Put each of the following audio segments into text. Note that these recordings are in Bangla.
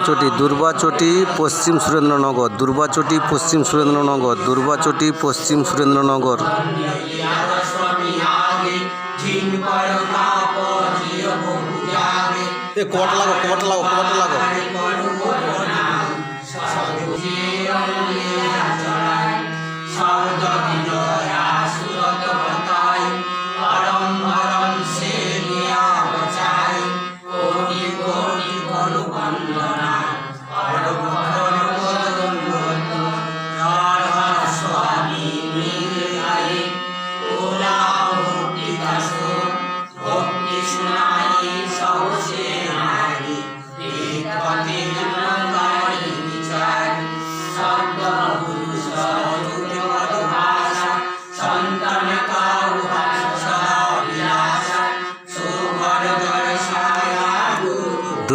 দুর্বাচটি দুর্বাচটি পশ্চিম সুরেন্দ্রনগর। দুর্বাচটি পশ্চিম সুরেন্দ্রনগর। দুর্বাচটি পশ্চিম সুরেন্দ্রনগর। কট লাগো লাগো লাগো।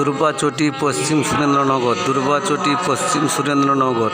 দুর্বাচটি পশ্চিম সুরেন্দ্রনগর দুর্বাচটি পশ্চিম সুরেন্দ্রনগর।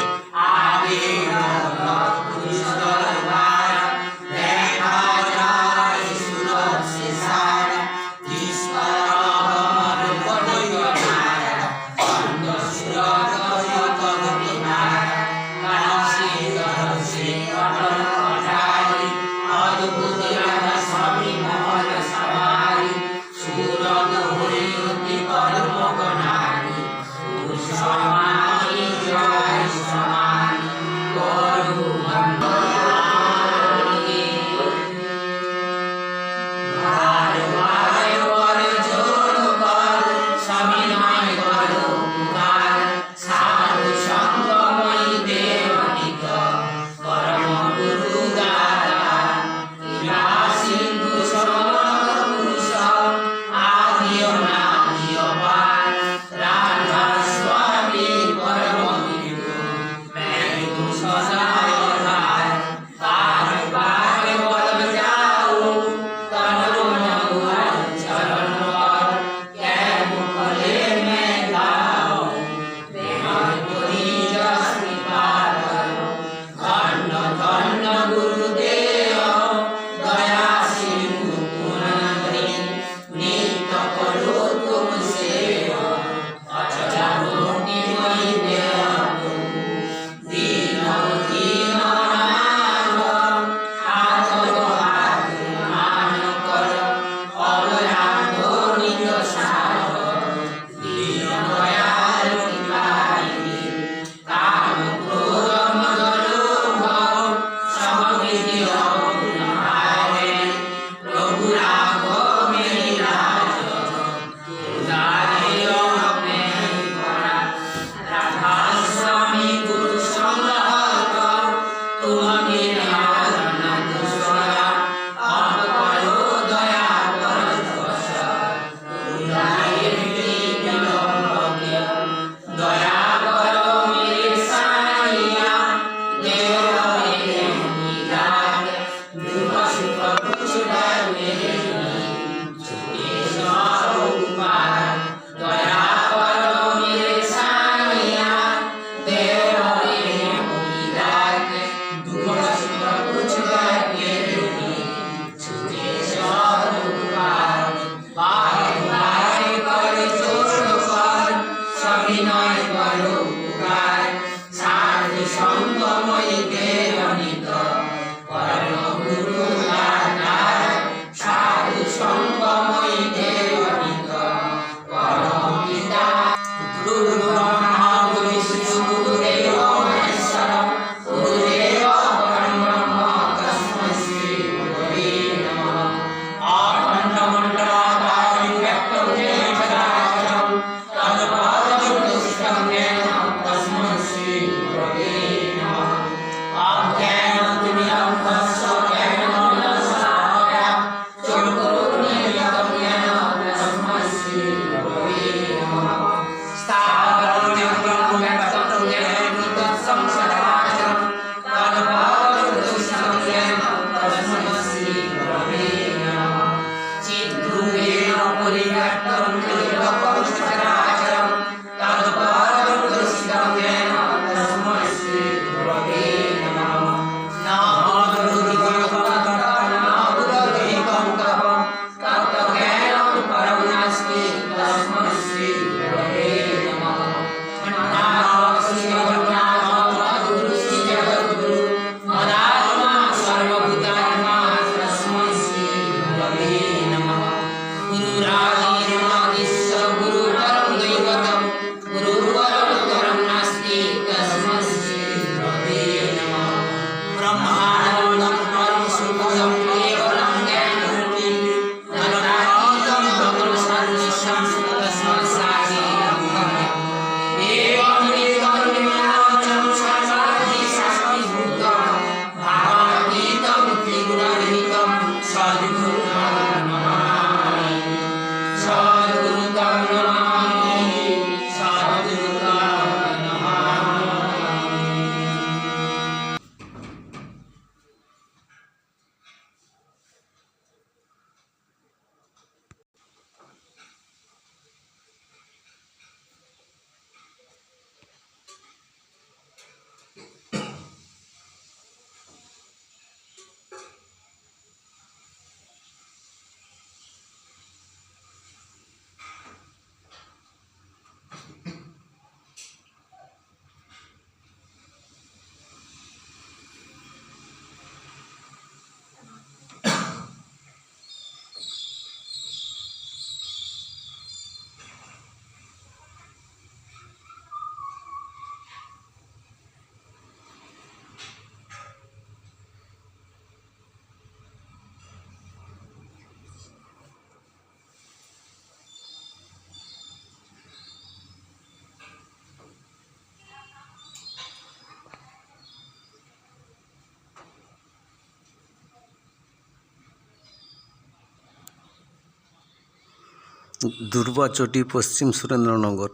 দুর্বাচটি পশ্চিম সুরেন্দ্রনগর।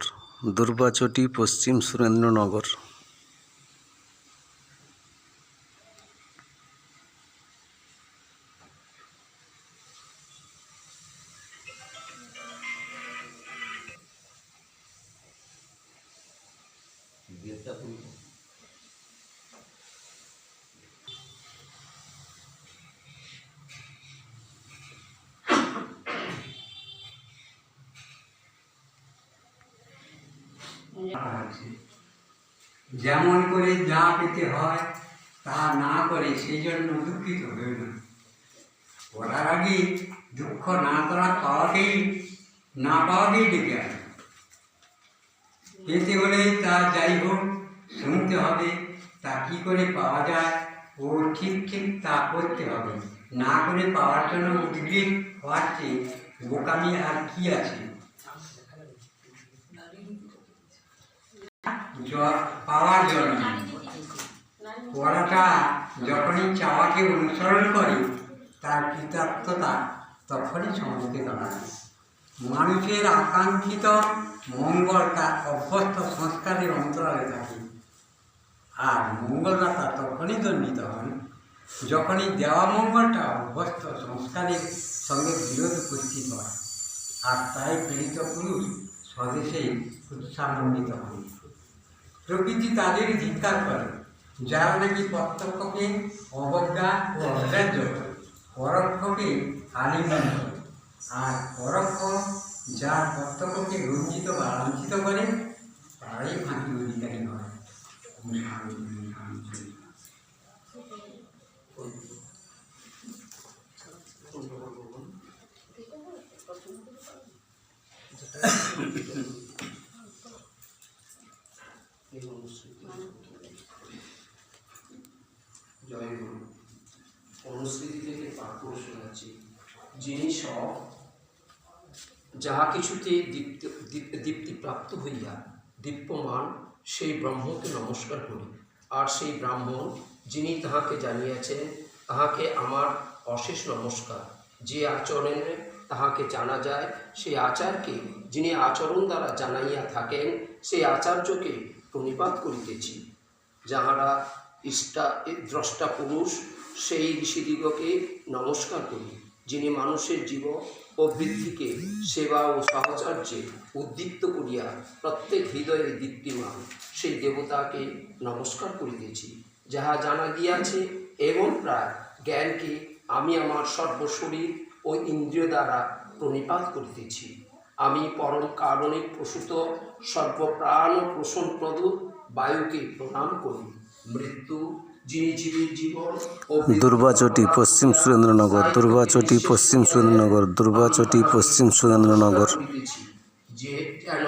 দুর্বাচটি পশ্চিম সুরেন্দ্রনগর। যেমন করে যা পেতে হয়, তা না করে সেই জন্য দুঃখিত হয়ে না। করার আগে দুঃখ না করা পাওয়াকেই, না পাওয়াকেই ডেকে আসে পেতে হলে তা যাই হোক, শুনতে হবে, তা কি করে পাওয়া যায়, ও ঠিক ঠিক তা করতে হবে। না করে পাওয়ার জন্য উদ্গ্রীব হওয়ার চেয়ে বোকামি আর কি আছে? পাওয়ার জন্য। পড়াটা যখনই চাওয়াকে অনুসরণ করে, তার কৃতার্থতা তখনই সমুখে দাঁড়ায় মানুষের আকাঙ্ক্ষিত মঙ্গল তার অভ্যস্ত সংস্কারের অন্তরালে থাকে। আর মঙ্গলদাতা তখনই দণ্ডিত হন, যখনই দেওয়া মঙ্গলটা অভ্যস্ত সংস্কারের সঙ্গে বিরোধ উপস্থিত হয়। আর তাই পীড়িত পুরুষ স্বদেশেই উৎসাহান্বিত হন। প্রকৃতি তাদের ধিক্কার করে যারা নাকি প্রত্যক্ষকে অবজ্ঞা ও অগ্রাহ্য করে পরোক্ষকে আলিঙ্গন করে। আর পরোক্ষ যার প্রত্যক্ষকে রঞ্জিত বা লাঞ্ছিত করে তারাই ফাঁকি অধিকারী হয়। জয় গুরু। অনুস্মৃতি থেকে পাঠ শোনাচ্ছি। যিনি সব, যাহা কিছুতে দীপ্ত, দীপ- দীপ্তিপ্রাপ্ত হইয়া দীপ্যমান, সেই ব্রহ্মকে নমস্কার করি। আর সেই ব্রাহ্মণ, যিনি তাহাকে জানিয়েছেন, তাহাকে আমার অশেষ নমস্কার। যে আচরণে তাহাকে জানা যায়, সেই আচারকে যিনি আচরণ দ্বারা জানাইয়া থাকেন, সেই আচার্যকে প্রণিপাত করিতেছি। যাহারা ইষ্টা দ্রষ্টা পুরুষ, সেই ঋষিদিগকে নমস্কার করি, যিনি মানুষের জীব ও বৃদ্ধিকে সেবা ও সাহচর্যে উদ্দীপ্ত করিয়া প্রত্যেক হৃদয়ে দীপ্তিমান, সেই দেবতাকে নমস্কার করিতেছি। যাহা জানা গিয়াছে এবং প্রায় জ্ঞানকে আমি আমার সর্বশরীর ও ইন্দ্রিয় দ্বারা প্রণিপাত করিতেছি। আমি পরম কারণে প্রসূত, সর্বপ্রাণ পোষণপ্রদ বায়ুকে প্রণাম করি। মৃত্যু যিনি জীবের জীবন ও দুর্বাচটি পশ্চিম সুরেন্দ্রনগর দুর্বাচটি পশ্চিম সুরেন্দ্রনগর দুর্বাচটি পশ্চিম সুরেন্দ্রনগর। যে যেন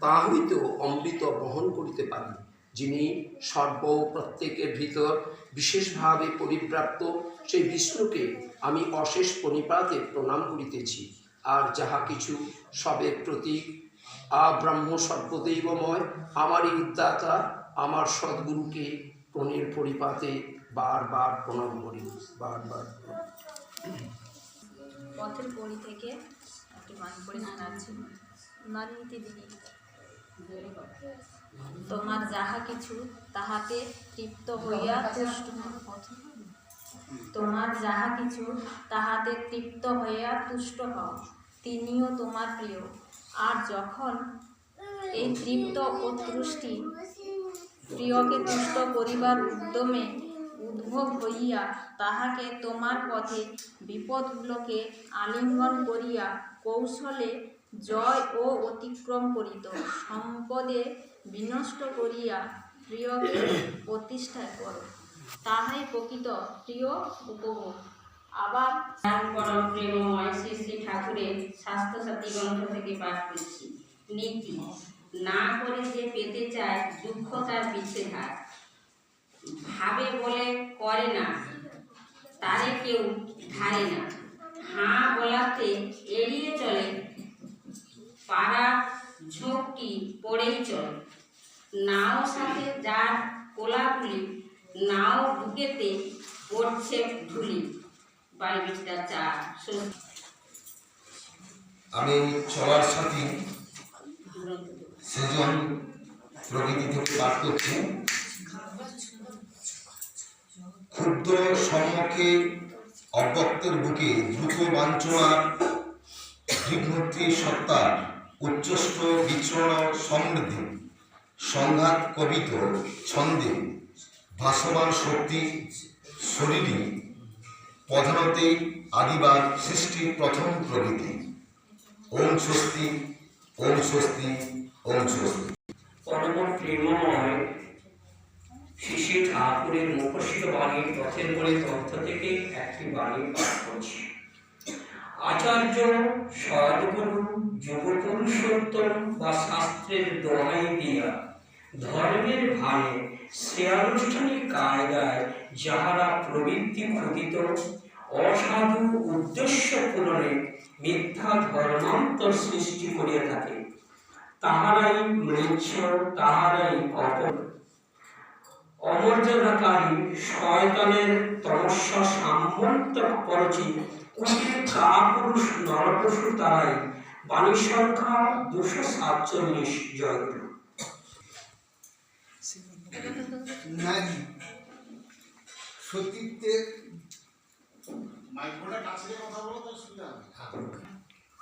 তা হইতেও অমৃত বহন করিতে পারি যিনি সর্ব প্রত্যেকের ভিতর বিশেষভাবে পরিব্রাপ্ত সেই বিষ্ণুকে আমি অশেষ পরিপাতে প্রণাম করিতেছি। আর যাহা কিছু সবের প্রতীক আব্রাহ্ম সর্বদৈবময় আমারই উদ্দাতা আমার সদ্গুরুকে প্রণের পরিপাতে বারবার প্রণাম করি বারবার। পথের পরি থেকে একটি বাণী পড়ে শোনাচ্ছি নারী নীতি দিদি। তোমার যাহা কিছু, তাহাতে তৃপ্ত হইয়া তুষ্ট। তোমার যাহা কিছু, তাহাতে তৃপ্ত হইয়া তুষ্ট হও। তিনিও তোমার প্রিয়। আর যখন এই তৃপ্ত ও তুষ্টি প্রিয়কে তুষ্ট করিবার উদ্যমে উদ্ভব হইয়া তাহাকে তোমার পথে বিপদগুলোকে আলিঙ্গন করিয়া কৌশলে জয় ও অতিক্রম করিত। সম্পদে বিনষ্ট করিয়া প্রিয়কে প্রতিষ্ঠা কর। তাহাই প্রকৃত প্রিয় উপভোগ। আবার পরম প্রেমময় শ্রী শ্রী ঠাকুরের স্বাস্থ্যসাথী গ্রন্থ থেকে পাঠ করছি। নীতি। না করে যে পেতে চায় দুঃখ তার পিছে হাত ভাবে বলে করে না, তারে কেউ ধারে না। হাঁ বলাতে এড়িয়ে চলে, পাড়া ঝোঁকটি পড়েই চলে। নাও সাথে যার কোলাকুলি, নাও বুকেতে পড়ছে ধুলি। বাড়ি বিচটা চা আমি চলার সাথী সেজন প্রকৃতি থেকে পাঠ করছি। ক্ষুদ্র সম্মুখে অব্যক্তের বুকে দ্রুত বাঞ্ছনা, বিঘ্নত্রী সত্তার উচ্চষ্ট বিচরণ সমৃদ্ধি, সংঘাত কবিত ছন্দে ভাসমান শক্তি শরীরী প্রধানতে আদিবার সৃষ্টির প্রথম প্রকৃতি। ওম স্বস্তি ওম স্বস্তি। স্বস্তি শিশি ঠাকুরের বাণীর তথ্য থেকে আচার্য বা শাস্ত্রের দিয়া ধর্মের শ্রেয়ানুষ্ঠানিক কায়দায় যাহারা প্রবৃত্তি ক্ষুদিত অসাধু উদ্দেশ্য পূরণে মিথ্যা ধর্মান্তর সৃষ্টি করিয়া থাকে তাহারাই ম্লেচ্ছ তাহারাই অপর। অমর্যাদাকারী শয়তানের তমস্যা কুটির কাপুরুষ নরপশু তারাই বাণী সংখ্যা দুশো সাতচল্লিশ জয়গুরু নারী সতীত্বের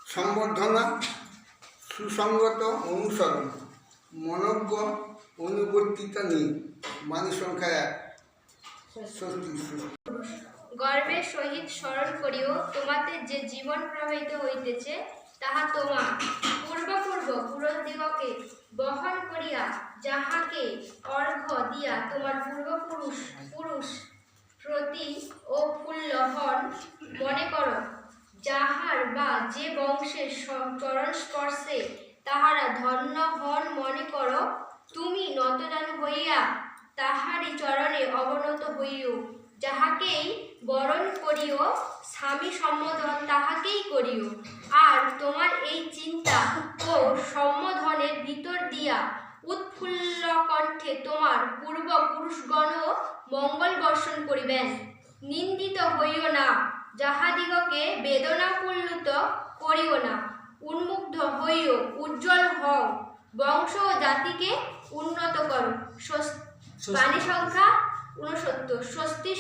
সম্বর্ধনা সুসংগত অনুসরণ, মনজ্ঞ অনুবর্তিতা নিয়ে মানুষ সংখ্যা এক। গর্বের সহিত স্মরণ করিও, তোমাতে যে জীবন প্রবাহিত হইতেছে, তাহা তোমা। পূর্বপূর্ব পুরুষদিগকে বহন করিয়া, যাহাকে অর্ঘ্য দিয়া তোমার পূর্বপুরুষ পুরুষ প্রতি ও ফুল্ল হন মনে করো। যাহার বা যে বংশের চরণ স্পর্শে তাহারা ধন্য হন মনে করো, তুমি নতজান হইয়া তাহারই চরণে অবনত হইও। যাহাকেই বরণ করিও, স্বামী সম্বোধন তাহাকেই করিও। আর তোমার এই চিন্তা ও সম্বোধনের ভিতর দিয়া উৎফুল্ল কণ্ঠে তোমার পূর্ব পুরুষগণ মঙ্গল বর্ষণ করিবেন। নিন্দিত হইও না। যাহাদিগকে বেদনা বেদনাপূর্ণিত করিও না। উন্মুগ্ধ হইও উজ্জ্বল হও। বংশ ও জাতিকে উন্নত করো। বাণী সংখ্যা উনসত্তর স্বস্তি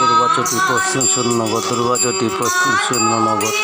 দুর্গাচটি পশ্চিম শূন্যনগর দুর্গাচটি পশ্চিম শূন্যনগর